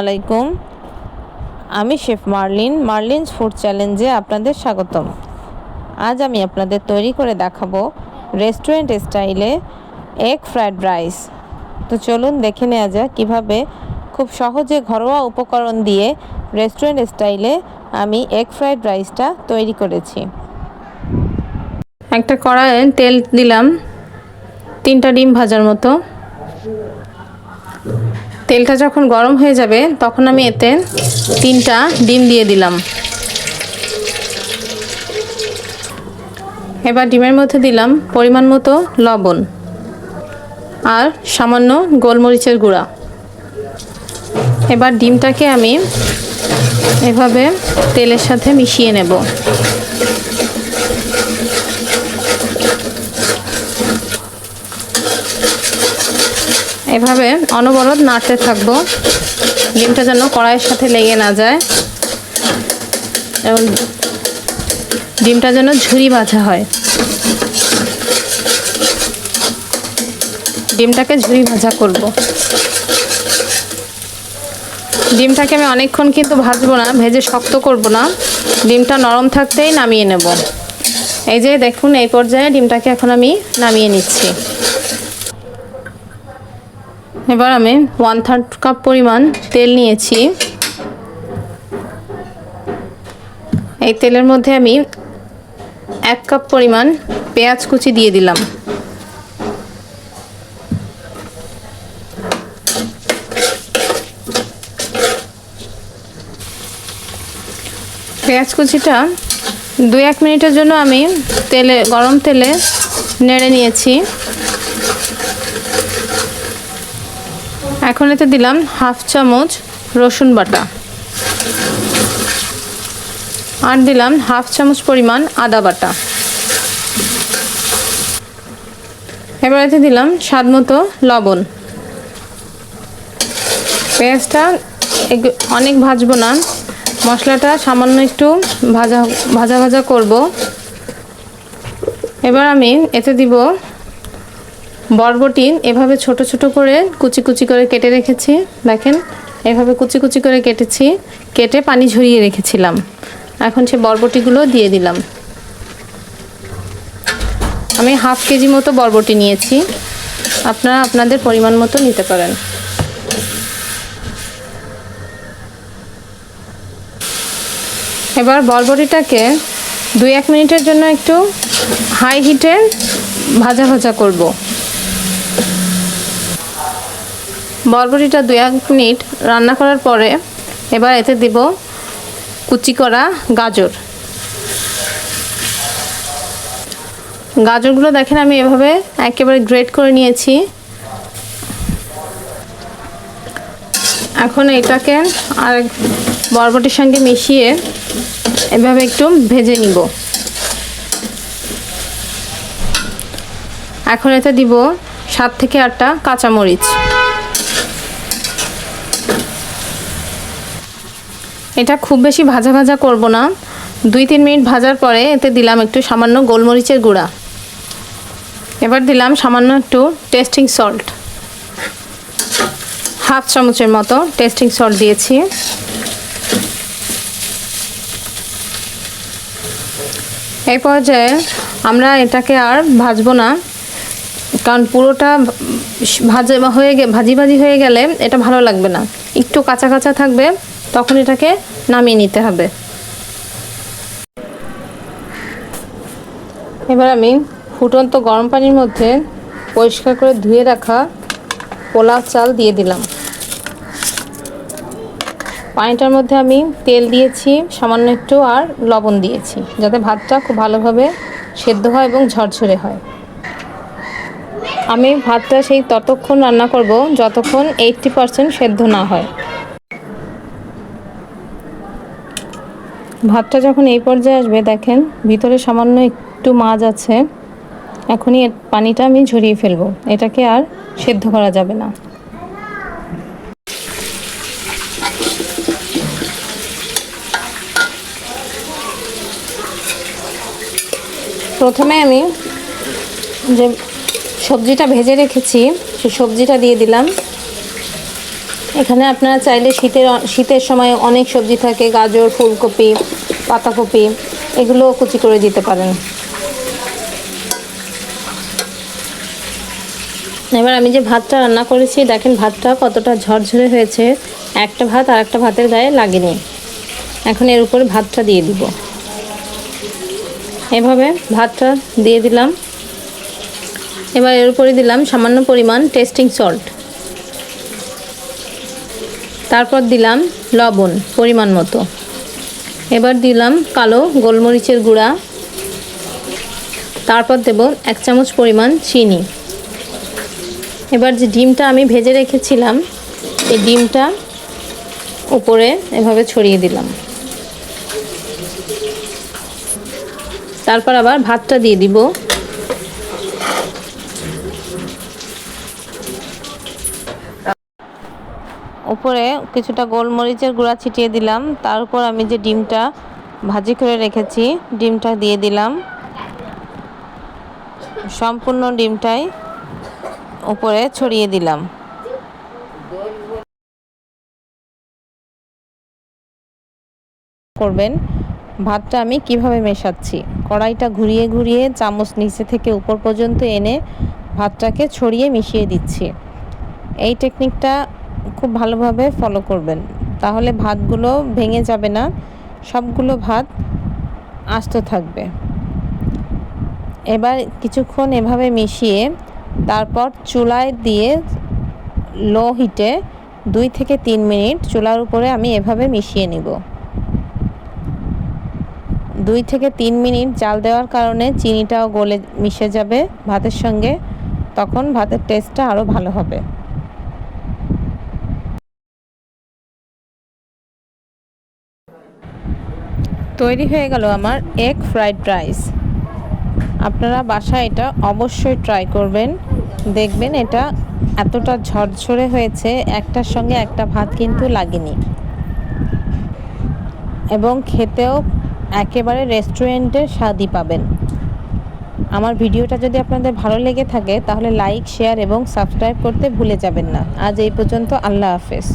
আলাইকুম। আমি chef marlin, মার্লিনস food চ্যালেঞ্জে আপনাদের স্বাগতম। আজ আমি আপনাদের তৈরি করে দেখাবো রেস্টুরেন্ট স্টাইলে এগ ফ্রায়েড রাইস। তো চলুন দেখে নেওয়া যাক কীভাবে খুব সহজে ঘরোয়া উপকরণ দিয়ে রেস্টুরেন্ট স্টাইলে আমি এগ ফ্রায়েড রাইসটা তৈরি করেছি। একটা কড়াইয়ে তেল দিলাম, তিনটা ডিম ভাজার মতো। তেলটা যখন গরম হয়ে যাবে, তখন আমি এতে তিনটা ডিম দিয়ে দিলাম। এবার ডিমের মধ্যে দিলাম পরিমাণ মতো লবণ আর সামান্য গোলমরিচের গুঁড়া। এবার ডিমটাকে আমি এভাবে তেলের সাথে মিশিয়ে নেব। এভাবে অনবরত নাড়তে থাকব। ডিমটা যেন কড়াইয়ের সাথে লেগে না যায়। এবং ডিমটা যেন ঝুরি ভাজা হয়। ডিমটাকে ঝুরি ভাজা করব। ডিমটাকে আমি অনেকক্ষণ কিন্তু ভাজবো না, ভেজে শক্ত করব না। ডিমটা নরম থাকতেই নামিয়ে নেব। এই যে দেখুন, এই পর্যায়ে ডিমটাকে এখন আমি নামিয়ে নিচ্ছি। এবার আমি ওয়ান থার্ড কাপ পরিমাণ তেল নিয়েছি। এই তেলের মধ্যে আমি এক কাপ পরিমাণ পেঁয়াজ কুচি দিয়ে দিলাম। পেঁয়াজ কুচিটা দুই এক মিনিটের জন্য আমি তেলে, গরম তেলে নেড়ে নিয়েছি। এখন এতে দিলাম হাফ চামচ রসুন বাটা। আর দিলাম হাফ চামচ পরিমাণ আদা বাটা। এবার এতে দিলাম স্বাদ মতো লবণ। পেঁয়াজটা অনেক ভাজবো না। মশলাটা সামান্য একটু ভাজা ভাজা ভাজা করব। এবার আমি এতে দিব বরবটি এভাবে ছোট ছোট করে কুচি কুচি করে কেটে রেখেছি। দেখেন, এভাবে কুচি কুচি করে কেটেছি, কেটে পানি ঝরিয়ে রেখেছিলাম। এখন সে বরবটিগুলো দিয়ে দিলাম। আমি হাফ কেজি মতো বরবটি নিয়েছি। আপনারা আপনাদের পরিমাণ মতো নিতে পারেন। এবার বরবটিটাকে দুই এক মিনিটের জন্য একটু হাই হিটে ভাজা ভাজা করব। বরবটিটা দু এক মিনিট রান্না করার পরে এবার এতে দিব কুচি করা গাজর। গাজরগুলো দেখেন আমি এভাবে একেবারে গ্রেট করে নিয়েছি। এখন এটাকে আর বরবটির সঙ্গে মিশিয়ে এভাবে একটু ভেজে নিব। এখন এতে দিব সাত থেকে আটটা কাঁচামরিচ। এটা খুব বেশি ভাজা ভাজা করব না। দুই তিন মিনিট ভাজার পরে এতে দিলাম একটু সামান্য গোলমরিচের গুঁড়া। এবার দিলাম সামান্য একটু টেস্টিং সল্ট হাফ চামচের মতো টেস্টিং সল্ট দিয়েছি। এই পর্যায়ে আমরা এটাকে আর ভাজবো না, কারণ পুরোটা ভাজা হয়ে গে, ভাজি ভাজি হয়ে গেলে এটা ভালো লাগবে না। একটু কাঁচা কাঁচা থাকবে তখন এটাকে নামিয়ে নিতে হবে। এবার আমি ফুটন্ত গরম পানির মধ্যে পরিষ্কার করে ধুয়ে রাখা পোলাও চাল দিয়ে দিলাম। পানিটার মধ্যে আমি তেল দিয়েছি, সামান্য একটু, আর লবণ দিয়েছি, যাতে ভাতটা খুব ভালোভাবে সেদ্ধ হয় এবং ঝরঝরে হয়। আমি ভাতটা সেই ততক্ষণ রান্না করব, যতক্ষণ এইটটি পারসেন্ট সেদ্ধ না হয়। ভাতটা যখন এই পর্যায়ে আসবে, দেখেন ভিতরে সামান্য একটু মাছ আছে, এখনই পানিটা আমি ঝরিয়ে ফেলব। এটাকে আর সেদ্ধ করা যাবে না। প্রথমে আমি যে সবজিটা ভেজে রেখেছি সেই সবজিটা দিয়ে দিলাম। এখানে আপনারা চাইলে শীতের শীতের সময় অনেক সবজি থাকে, গাজর, ফুলকপি, পাতাকপি, এগুলো কুচি করে দিতে পারেন। এবার আমি যে ভাতটা রান্না করেছি, দেখেন ভাতটা কতটা ঝরঝরে হয়েছে। একটা ভাত আর একটা ভাতের গায়ে লাগেনি। এখন এর উপরে ভাতটা দিয়ে দিব। এভাবে ভাতটা দিয়ে দিলাম। এবার এর উপরে দিলাম সামান্য পরিমাণ টেস্টিং সল্ট। তারপর দিলাম লবণ, পরিমাণ মতো। এবার দিলাম কালো গোলমরিচের গুঁড়া। তারপর দেব এক চামচ পরিমাণ চিনি। এবার যে ডিমটা আমি ভেজে রেখেছিলাম, এই ডিমটা উপরে এভাবে ছড়িয়ে দিলাম। তারপর আবার ভাতটা দিয়ে দিব। উপরে কিছুটা গোলমরিচের গুঁড়া ছিটিয়ে দিলাম। তার উপর আমি যে ডিমটা ভাজি করে রেখেছি, ডিমটা দিয়ে দিলাম। সম্পূর্ণ ডিমটাই উপরে ছড়িয়ে দিলাম। করবেন, ভাতটা আমি কীভাবে মেশাচ্ছি? কড়াইটা ঘুরিয়ে ঘুরিয়ে চামচ নিচে থেকে উপর পর্যন্ত এনে ভাতটাকে ছড়িয়ে মিশিয়ে দিচ্ছি। এই টেকনিকটা খুব ভালোভাবে ফলো করবেন। তাহলে ভাতগুলো ভেঙে যাবে না, সবগুলো ভাত আস্ত থাকবে। এবার কিছুক্ষণ এভাবে মিশিয়ে তারপর চুলায় দিয়ে লো হিটে দুই থেকে তিন মিনিট চুলার উপরে আমি এভাবে মিশিয়ে নিব। দুই থেকে তিন মিনিট জাল দেওয়ার কারণে চিনিটাও গলে মিশে যাবে ভাতের সঙ্গে, তখন ভাতের টেস্টটা আরও ভালো হবে। তৈরি হয়ে গেল আমার এগ ফ্রাইড রাইস আপনারা বাসায় এটা অবশ্যই ট্রাই করবেন। দেখবেন এটা এতটা ঝরঝরে হয়েছে, একটার সঙ্গে একটা ভাত কিন্তু লাগেনি। এবং খেতেও একেবারে রেস্টুরেন্টের স্বাদই পাবেন। আমার ভিডিওটা যদি আপনাদের ভালো লেগে থাকে, তাহলে লাইক শেয়ার এবং সাবস্ক্রাইব করতে ভুলে যাবেন না। আজ এই পর্যন্ত আল্লাহ হাফেজ।